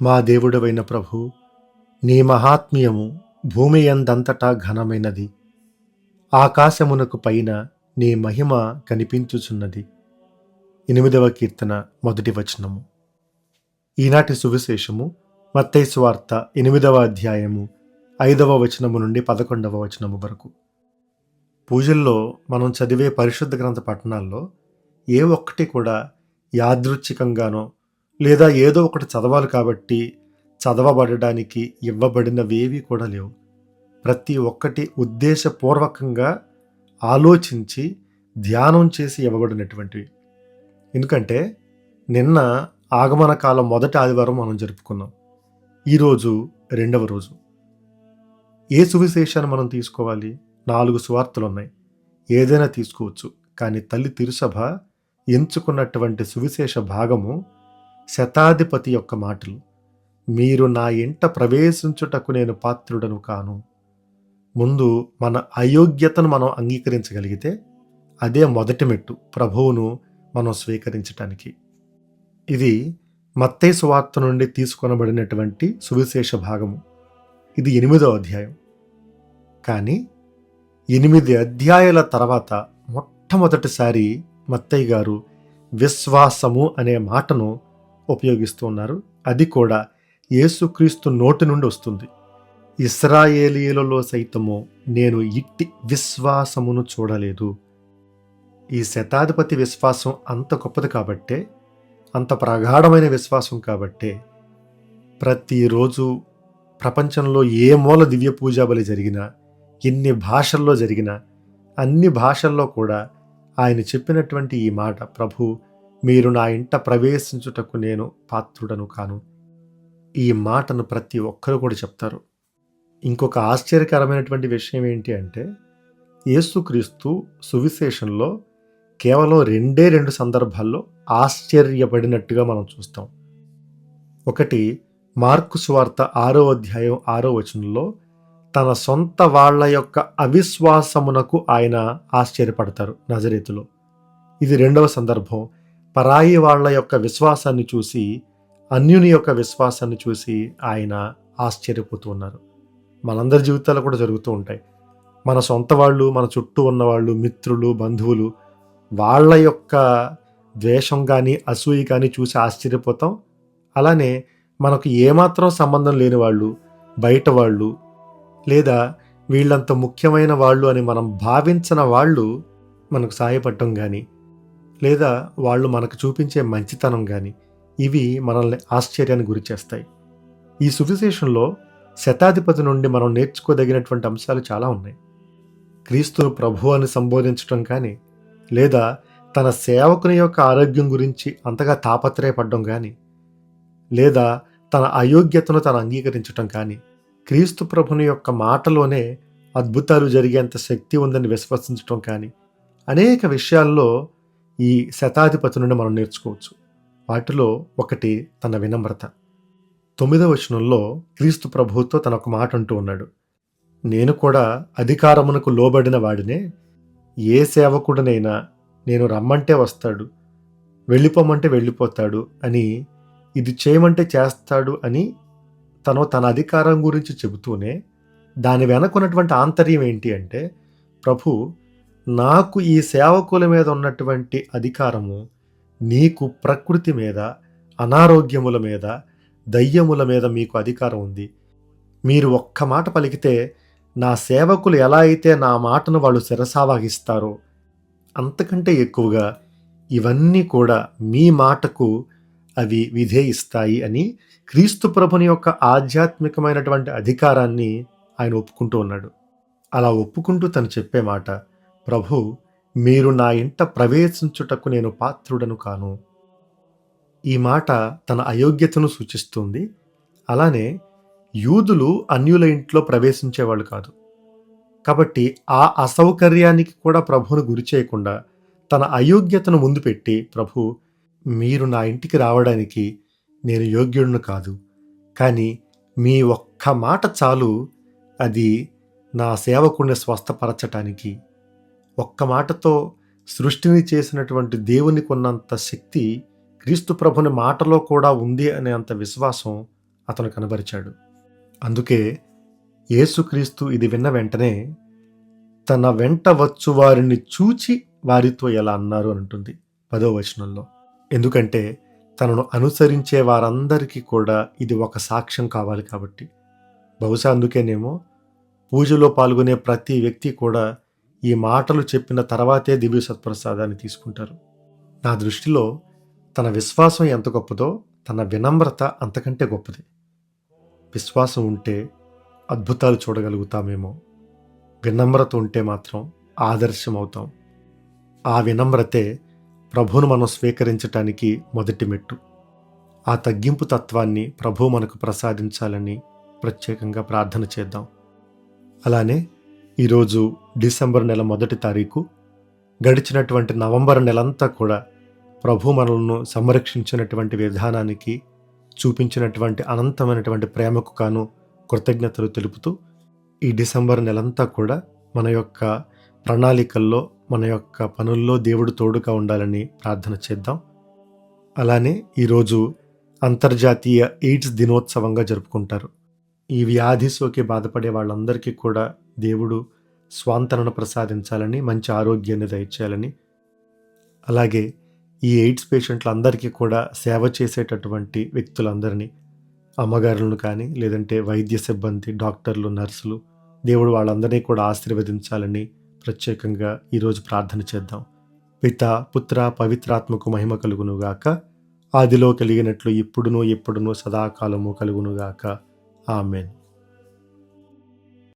మా దేవుడవైన ప్రభు నీ మహాత్మ్యము భూమి ఎందంతటా ఘనమైనది. ఆకాశమునకు పైన నీ మహిమ కనిపించుచున్నది. ఎనిమిదవ కీర్తన మొదటి వచనము. ఈనాటి సువిశేషము మత్తై సువార్త ఎనిమిదవ అధ్యాయము ఐదవ వచనము నుండి పదకొండవ వచనము వరకు. పూజల్లో మనం చదివే పరిశుద్ధ గ్రంథ పట్టణాల్లో ఏ ఒక్కటి కూడా యాదృచ్ఛికంగానో లేదా ఏదో ఒకటి చదవాలి కాబట్టి చదవబడడానికి ఇవ్వబడినవేవి కూడా లేవు. ప్రతి ఒక్కటి ఉద్దేశపూర్వకంగా ఆలోచించి ధ్యానం చేసి ఇవ్వబడినటువంటివి. ఎందుకంటే నిన్న ఆగమన కాలం మొదటి ఆదివారం మనం జరుపుకున్నాం. ఈరోజు రెండవ రోజు. ఏ సువిశేషాన్ని మనం తీసుకోవాలి? నాలుగు సువార్తలు ఉన్నాయి ఏదైనా తీసుకోవచ్చు. కానీ తల్లి తిరుసభ ఎంచుకున్నటువంటి సువిశేష భాగము శతాధిపతి యొక్క మాటలు. మీరు నా ఇంట ప్రవేశించుటకు నేను పాత్రుడను కాను. ముందు మన అయోగ్యతను మనం అంగీకరించగలిగితే అదే మొదటి మెట్టు ప్రభువును మనం స్వీకరించటానికి. ఇది మత్తయి సువార్త నుండి తీసుకొనబడినటువంటి సువిశేష భాగము. ఇది ఎనిమిదో అధ్యాయం. కానీ ఎనిమిది అధ్యాయాల తర్వాత మొట్టమొదటిసారి మత్తయ్య గారు విశ్వాసము అనే మాటను ఉపయోగిస్తూ ఉన్నారు అది కూడా యేసుక్రీస్తు నోటి నుండి వస్తుంది. ఇస్రాయేలీలలో సైతము నేను ఇట్టి విశ్వాసమును చూడలేదు. ఈ శతాధిపతి విశ్వాసం అంత గొప్పది కాబట్టే అంత ప్రగాఢమైన విశ్వాసం కాబట్టే ప్రతిరోజు ప్రపంచంలో ఏ మూల దివ్య పూజా బలి జరిగినా ఎన్ని భాషల్లో జరిగినా అన్ని భాషల్లో కూడా ఆయన చెప్పినటువంటి ఈ మాట ప్రభు మీరు నా ఇంట ప్రవేశించుటకు నేను పాత్రుడను కాను. ఈ మాటను ప్రతి ఒక్కరు కూడా చెప్తారు. ఇంకొక ఆశ్చర్యకరమైనటువంటి విషయం ఏంటి అంటే యేసుక్రీస్తు సువిశేషంలో కేవలం రెండే రెండు సందర్భాల్లో ఆశ్చర్యపడినట్టుగా మనం చూస్తాం. ఒకటి మార్కు సువార్త ఆరో అధ్యాయం ఆరో వచనంలో తన సొంత వాళ్ళ యొక్క అవిశ్వాసమునకు ఆయన ఆశ్చర్యపడతారు. నజరీతులో. ఇది రెండవ సందర్భం. పరాయి వాళ్ళ యొక్క విశ్వాసాన్ని చూసి అన్యుని యొక్క విశ్వాసాన్ని చూసి ఆయన ఆశ్చర్యపోతూ ఉన్నారు. మనందరి జీవితాలు కూడా జరుగుతూ ఉంటాయి. మన సొంత వాళ్ళు మన చుట్టూ ఉన్నవాళ్ళు మిత్రులు బంధువులు వాళ్ళ యొక్క ద్వేషం కానీ అసూయ కానీ చూసి ఆశ్చర్యపోతాం. అలానే మనకు ఏమాత్రం సంబంధం లేని వాళ్ళు బయట వాళ్ళు లేదా వీళ్ళంత ముఖ్యమైన వాళ్ళు అని మనం భావించిన వాళ్ళు మనకు సహాయపడటం కానీ లేదా వాళ్ళు మనకు చూపించే మంచితనం కానీ ఇవి మనల్ని ఆశ్చర్యానికి గురి చేస్తాయి. ఈ సువిశేషంలో శతాధిపతి నుండి మనం నేర్చుకోదగినటువంటి అంశాలు చాలా ఉన్నాయి. క్రీస్తును ప్రభు అని సంబోధించడం కానీ లేదా తన సేవకుని యొక్క ఆరోగ్యం గురించి అంతగా తాపత్రయపడడం కానీ లేదా తన అయోగ్యతను తను అంగీకరించడం కానీ క్రీస్తు ప్రభుని యొక్క మాటలోనే అద్భుతాలు జరిగేంత శక్తి ఉందని విశ్వసించడం కానీ అనేక విషయాల్లో ఈ శతాధిపతి నుండి మనం నేర్చుకోవచ్చు. వాటిలో ఒకటి తన వినమ్రత. తొమ్మిదవ వచనంలో క్రీస్తు ప్రభుతో తన ఒక మాట అంటూ ఉన్నాడు. నేను కూడా అధికారమునకు లోబడిన వాడినే ఏ సేవకుడినైనా నేను రమ్మంటే వస్తాడు వెళ్ళిపోమంటే వెళ్ళిపోతాడు అని ఇది చేయమంటే చేస్తాడు అని తను తన అధికారం గురించి చెబుతూనే దాని వెనకున్నటువంటి ఆంతర్యం ఏంటి అంటే ప్రభు నాకు ఈ సేవకుల మీద ఉన్నటువంటి అధికారము నీకు ప్రకృతి మీద అనారోగ్యముల మీద దయ్యముల మీద మీకు అధికారం ఉంది. మీరు ఒక్క మాట పలికితే నా సేవకులు ఎలా అయితే నా మాటను వాళ్ళు శిరసావహిస్తారో అంతకంటే ఎక్కువగా ఇవన్నీ కూడా మీ మాటకు అవి విధేయిస్తాయి అని క్రీస్తు ప్రభుని యొక్క ఆధ్యాత్మికమైనటువంటి అధికారాన్ని ఆయన ఒప్పుకుంటూ ఉన్నాడు. అలా ఒప్పుకుంటూ తను చెప్పే మాట ప్రభు మీరు నా ఇంట ప్రవేశించుటకు నేను పాత్రుడను కాను. ఈ మాట తన అయోగ్యతను సూచిస్తుంది. అలానే యూదులు అన్యుల ఇంట్లో ప్రవేశించేవాళ్ళు కాదు. కాబట్టి ఆ అసౌకర్యానికి కూడా ప్రభువును గురి చేయకుండా తన అయోగ్యతను ముందు పెట్టి ప్రభు మీరు నా ఇంటికి రావడానికి నేను యోగ్యుడిని కాదు. కానీ మీ ఒక్క మాట చాలు. అది నా సేవకుణ్ణి స్వస్థపరచటానికి ఒక్క మాటతో సృష్టిని చేసినటువంటి దేవునికి ఉన్నంత శక్తి క్రీస్తు ప్రభుని మాటలో కూడా ఉంది అనే అంత విశ్వాసం అతను కనబరిచాడు. అందుకే యేసుక్రీస్తు ఇది విన్న వెంటనే తన వెంట వచ్చు వారిని చూచి వారితో ఎలా అన్నారు అంటుంది పదో వచనంలో. ఎందుకంటే తనను అనుసరించే వారందరికీ కూడా ఇది ఒక సాక్ష్యం కావాలి కాబట్టి. బహుశా అందుకేనేమో పూజలో పాల్గొనే ప్రతి వ్యక్తి కూడా ఈ మాటలు చెప్పిన తర్వాతే దివ్య సత్ప్రసాదాన్ని తీసుకుంటారు. నా దృష్టిలో తన విశ్వాసం ఎంత గొప్పదో తన వినమ్రత అంతకంటే గొప్పది. విశ్వాసం ఉంటే అద్భుతాలు చూడగలుగుతామేమో. వినమ్రత ఉంటే మాత్రం ఆదర్శం అవుతాం ఆ వినమ్రతే ప్రభువును మనం స్వీకరించటానికి మొదటి మెట్టు. ఆ తగ్గింపు తత్వాన్ని ప్రభు మనకు ప్రసాదించాలని ప్రత్యేకంగా ప్రార్థన చేద్దాం. అలానే ఈరోజు డిసెంబర్ నెల మొదటి తారీఖు. గడిచినటువంటి నవంబర్ నెలంతా కూడా ప్రభు మనలను సంరక్షించినటువంటి విధానానికి చూపించినటువంటి అనంతమైనటువంటి ప్రేమకు కాను కృతజ్ఞతలు తెలుపుతూ ఈ డిసెంబర్ నెలంతా కూడా మన యొక్క ప్రణాళికల్లో మన యొక్క పనుల్లో దేవుడు తోడుగా ఉండాలని ప్రార్థన చేద్దాం. అలానే ఈరోజు అంతర్జాతీయ ఎయిడ్స్ దినోత్సవంగా జరుపుకుంటారు. ఈ వ్యాధి సోకి బాధపడే వాళ్ళందరికీ కూడా దేవుడు స్వాంతనను ప్రసాదించాలని మంచి ఆరోగ్యాన్ని దయచేయాలని అలాగే ఈ ఎయిడ్స్ పేషెంట్లందరికీ కూడా సేవ చేసేటటువంటి వ్యక్తులందరినీ అమ్మగారులను కానీ లేదంటే వైద్య సిబ్బంది డాక్టర్లు నర్సులు దేవుడు వాళ్ళందరినీ కూడా ఆశీర్వదించాలని ప్రత్యేకంగా ఈరోజు ప్రార్థన చేద్దాం. పిత పుత్ర పవిత్రాత్మకు మహిమ కలుగునుగాక ఆదిలో కలిగినట్లు ఇప్పుడును ఎప్పుడును సదాకాలము కలుగునుగాక ఆమెన్.